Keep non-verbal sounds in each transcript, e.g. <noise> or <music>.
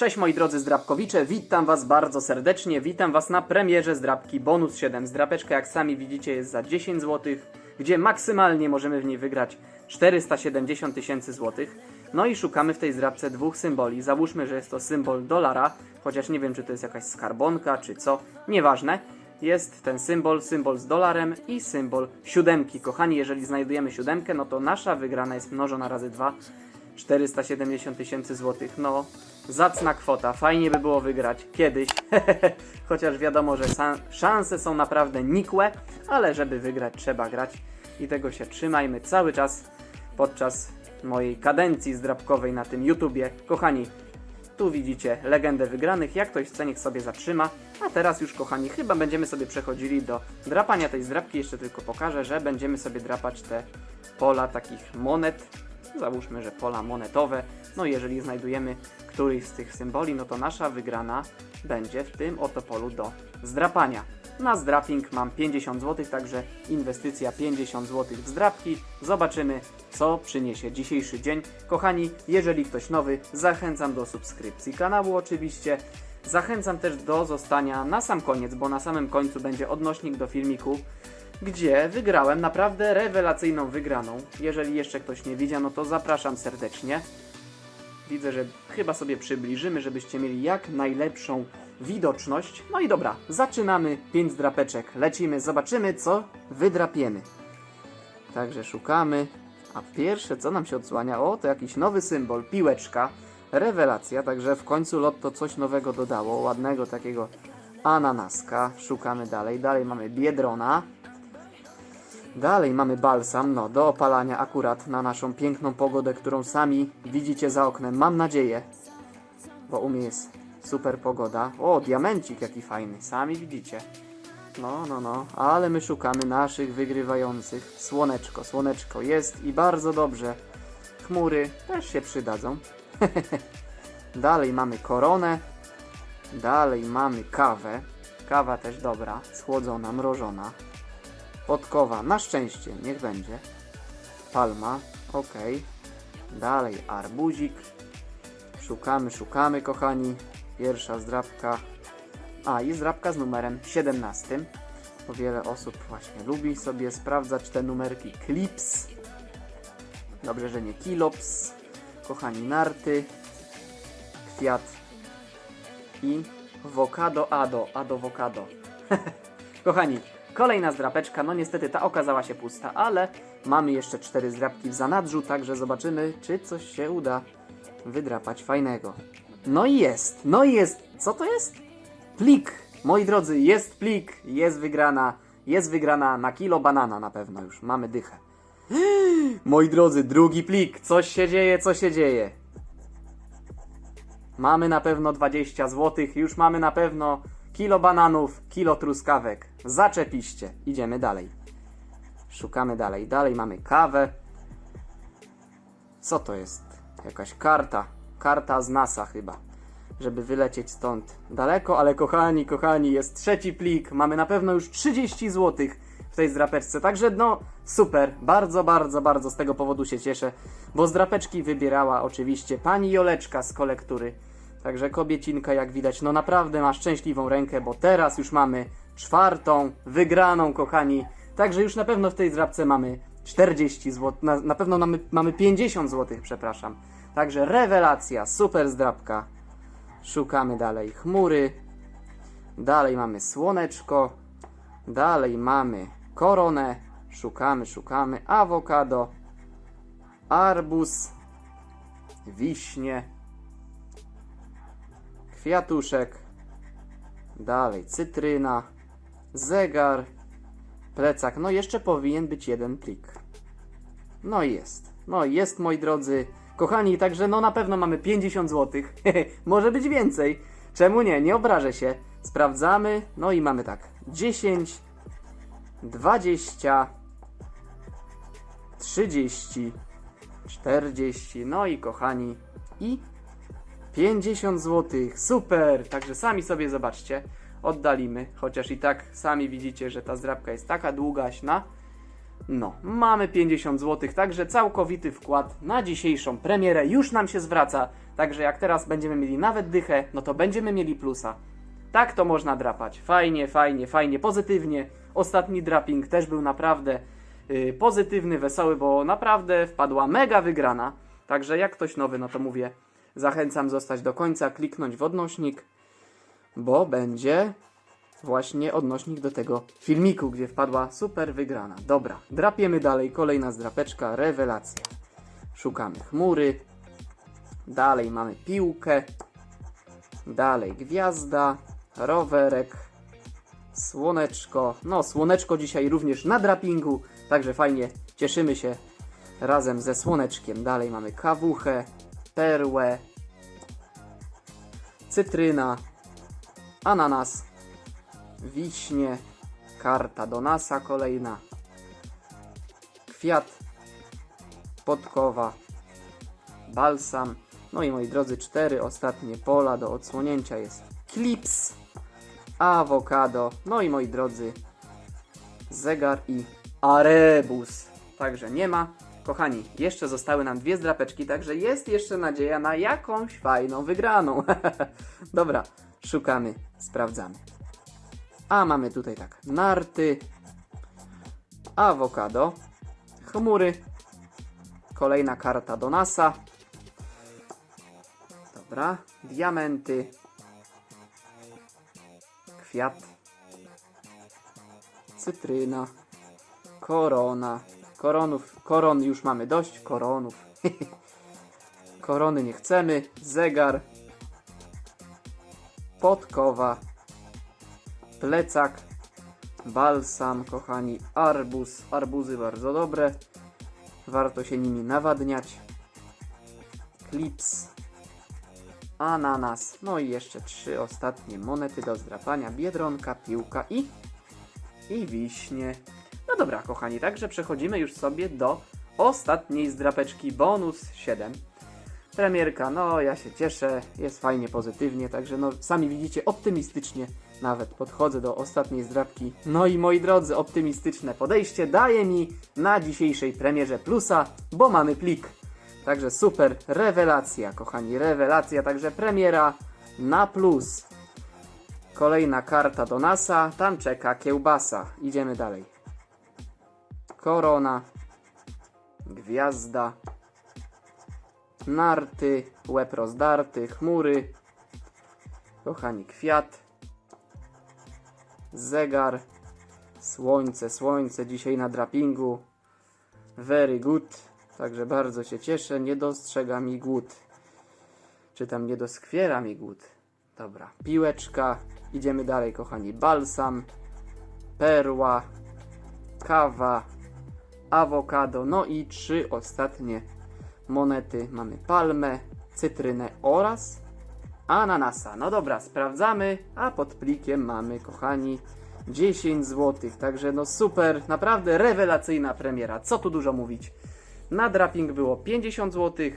Cześć moi drodzy zdrabkowicze, witam was bardzo serdecznie, witam was na premierze zdrabki Bonus 7. Zdrapeczka jak sami widzicie jest za 10 zł, gdzie maksymalnie możemy w niej wygrać 470 tysięcy złotych. No i szukamy w tej zdrabce dwóch symboli. Załóżmy, że jest to symbol dolara, chociaż nie wiem czy to jest jakaś skarbonka czy co, nieważne. Jest ten symbol, symbol z dolarem i symbol siódemki. Kochani, jeżeli znajdujemy siódemkę, no to nasza wygrana jest mnożona razy 2, 470 tysięcy złotych. No, zacna kwota. Fajnie by było wygrać kiedyś. <laughs> Chociaż wiadomo, że szanse są naprawdę nikłe, ale żeby wygrać trzeba grać i tego się trzymajmy cały czas podczas mojej kadencji zdrabkowej na tym YouTubie. Kochani, tu widzicie legendę wygranych. Jak ktoś chce, niech sobie zatrzyma. A teraz już, kochani, chyba będziemy sobie przechodzili do drapania tej zdrabki. Jeszcze tylko pokażę, że będziemy sobie drapać te pola takich monet. Załóżmy, że pola monetowe. No jeżeli znajdujemy któryś z tych symboli, no to nasza wygrana będzie w tym oto polu do zdrapania. Na zdraping mam 50 zł, także inwestycja 50 zł w zdrapki. Zobaczymy, co przyniesie dzisiejszy dzień. Kochani, jeżeli ktoś nowy, zachęcam do subskrypcji kanału oczywiście. Zachęcam też do zostania na sam koniec, bo na samym końcu będzie odnośnik do filmiku, gdzie wygrałem naprawdę rewelacyjną wygraną. Jeżeli jeszcze ktoś nie widział, no to zapraszam serdecznie. Widzę, że chyba sobie przybliżymy, żebyście mieli jak najlepszą widoczność. No i dobra, zaczynamy. 5 drapeczek. Lecimy, zobaczymy co wydrapiemy. Także szukamy. A pierwsze co nam się odsłania? O, to jakiś nowy symbol, piłeczka. Rewelacja, także w końcu Lotto coś nowego dodało. Ładnego takiego ananaska. Szukamy dalej. Dalej mamy biedrona. Dalej mamy balsam, no do opalania akurat na naszą piękną pogodę, którą sami widzicie za oknem. Mam nadzieję, bo u mnie jest super pogoda. O, diamencik jaki fajny, sami widzicie. No, no, no, ale my szukamy naszych wygrywających. Słoneczko, słoneczko jest i bardzo dobrze. Chmury też się przydadzą. <laughs> Dalej mamy koronę. Dalej mamy kawę. Kawa też dobra, schłodzona, mrożona. Podkowa, na szczęście, niech będzie. Palma, ok. Dalej arbuzik. Szukamy, szukamy, kochani. Pierwsza zdrabka. A, i zdrabka z numerem 17. Bo wiele osób właśnie lubi sobie sprawdzać te numerki. Clips. Dobrze, że nie kilops. Kochani, narty. Kwiat. I wokado ado. Adowokado. <laughs> Kochani, kolejna zdrapeczka, no niestety ta okazała się pusta, ale mamy jeszcze cztery zdrapki w zanadrzu, także zobaczymy, czy coś się uda wydrapać fajnego. No i jest, no i jest, co to jest? Plik, moi drodzy, jest plik, jest wygrana, jest wygrana na kilo banana na pewno już, mamy dychę. Moi drodzy, drugi plik, coś się dzieje, co się dzieje. Mamy na pewno 20 zł, już mamy na pewno kilo bananów, kilo truskawek. Zaczepiście. Idziemy dalej. Szukamy dalej. Dalej mamy kawę. Co to jest? Jakaś karta. Karta z NASA chyba. Żeby wylecieć stąd daleko, ale kochani, kochani, jest trzeci plik. Mamy na pewno już 30 zł w tej zdrapeczce. Także no, super. Bardzo, bardzo, bardzo z tego powodu się cieszę, bo zdrapeczki wybierała oczywiście pani Joleczka z kolektury. Także kobiecinka, jak widać, no naprawdę ma szczęśliwą rękę, bo teraz już mamy czwartą wygraną, kochani. Także już na pewno w tej zdrabce mamy 40 zł, na, na pewno mamy, mamy 50 zł, przepraszam. Także rewelacja, super zdrabka. Szukamy dalej chmury. Dalej mamy słoneczko. Dalej mamy koronę. Szukamy, szukamy awokado. Arbuz. Wiśnie kwiatuszek, dalej cytryna, zegar, plecak. No jeszcze powinien być jeden plik. No jest. No jest, moi drodzy. Kochani, także no na pewno mamy 50 zł. <laughs> Może być więcej. Czemu nie? Nie obrażę się. Sprawdzamy. No i mamy tak. 10, 20, 30, 40. No i kochani. I 50 zł, super! Także sami sobie zobaczcie, oddalimy, chociaż i tak sami widzicie, że ta zdrabka jest taka długaśna, No, mamy 50 zł, także całkowity wkład na dzisiejszą premierę już nam się zwraca. Także jak teraz będziemy mieli nawet dychę, no to będziemy mieli plusa. Tak to można drapać. Fajnie, fajnie, fajnie, pozytywnie. Ostatni draping też był naprawdę yy, pozytywny, wesoły, bo naprawdę wpadła mega wygrana. Także jak ktoś nowy, no to mówię, zachęcam zostać do końca, kliknąć w odnośnik, bo będzie właśnie odnośnik do tego filmiku, gdzie wpadła super wygrana. Dobra, drapiemy dalej. Kolejna zdrapeczka, rewelacja. Szukamy chmury. Dalej mamy piłkę. Dalej gwiazda, rowerek, słoneczko. No, słoneczko dzisiaj również na drapingu, także fajnie cieszymy się razem ze słoneczkiem. Dalej mamy kawuchę, perłę, cytryna, ananas, wiśnie, karta do nasa kolejna, kwiat, podkowa, balsam. No i moi drodzy, cztery ostatnie pola do odsłonięcia jest klips, awokado, no i moi drodzy, zegar i arebus. Także nie ma. Kochani, jeszcze zostały nam dwie zdrapeczki, także jest jeszcze nadzieja na jakąś fajną wygraną. <laughs> Dobra, szukamy, sprawdzamy. A mamy tutaj tak, narty, awokado, chmury, kolejna karta do NASA, dobra, diamenty, kwiat, cytryna, korona, koronów, koron już mamy dość, koronów, <laughs> korony nie chcemy, zegar, podkowa, plecak, balsam, kochani, arbuz, arbuzy bardzo dobre, warto się nimi nawadniać, klips, ananas, no i jeszcze trzy ostatnie monety do zdrapania, biedronka, piłka i, i wiśnie. No dobra, kochani, także przechodzimy już sobie do ostatniej zdrapeczki, bonus 7. Premierka, no ja się cieszę, jest fajnie, pozytywnie, także no sami widzicie, optymistycznie nawet podchodzę do ostatniej zdrapki. No i moi drodzy, optymistyczne podejście daje mi na dzisiejszej premierze plusa, bo mamy plik. Także super, rewelacja, kochani, rewelacja, także premiera na plus. Kolejna karta do NASA, tam czeka kiełbasa. Idziemy dalej. Korona, gwiazda, narty, łeb rozdarty, chmury, kochani, kwiat, zegar, słońce, słońce dzisiaj na drapingu, very good, także bardzo się cieszę, nie dostrzega mi głód, czy tam nie doskwiera mi głód, dobra, piłeczka, idziemy dalej, kochani, balsam, perła, kawa, awokado, no i trzy ostatnie monety. Mamy palmę, cytrynę oraz ananasa. No dobra, sprawdzamy, a pod plikiem mamy, kochani, 10 zł. Także no super, naprawdę rewelacyjna premiera. Co tu dużo mówić. Na draping było 50 zł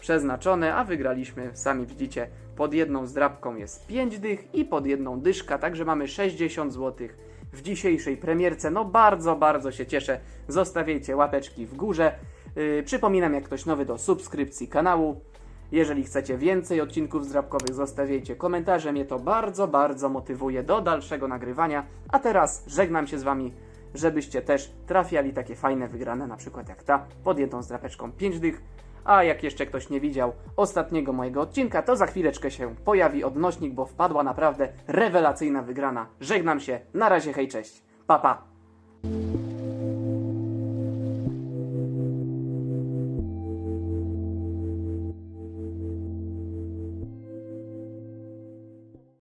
przeznaczone, a wygraliśmy, sami widzicie, pod jedną zdrapką jest 5 dych i pod jedną dyszka, także mamy 60 zł w dzisiejszej premierce. No bardzo, bardzo się cieszę. Zostawiajcie łapeczki w górze. Yy, przypominam, jak ktoś nowy do subskrypcji kanału. Jeżeli chcecie więcej odcinków zdrabkowych, zostawiajcie komentarze. Mnie to bardzo, bardzo motywuje do dalszego nagrywania. A teraz żegnam się z Wami, żebyście też trafiali takie fajne wygrane, na przykład jak ta, pod jedną zdrapeczką 5 dych. A jak jeszcze ktoś nie widział ostatniego mojego odcinka, to za chwileczkę się pojawi odnośnik, bo wpadła naprawdę rewelacyjna wygrana. Żegnam się, na razie, hej, cześć, pa pa!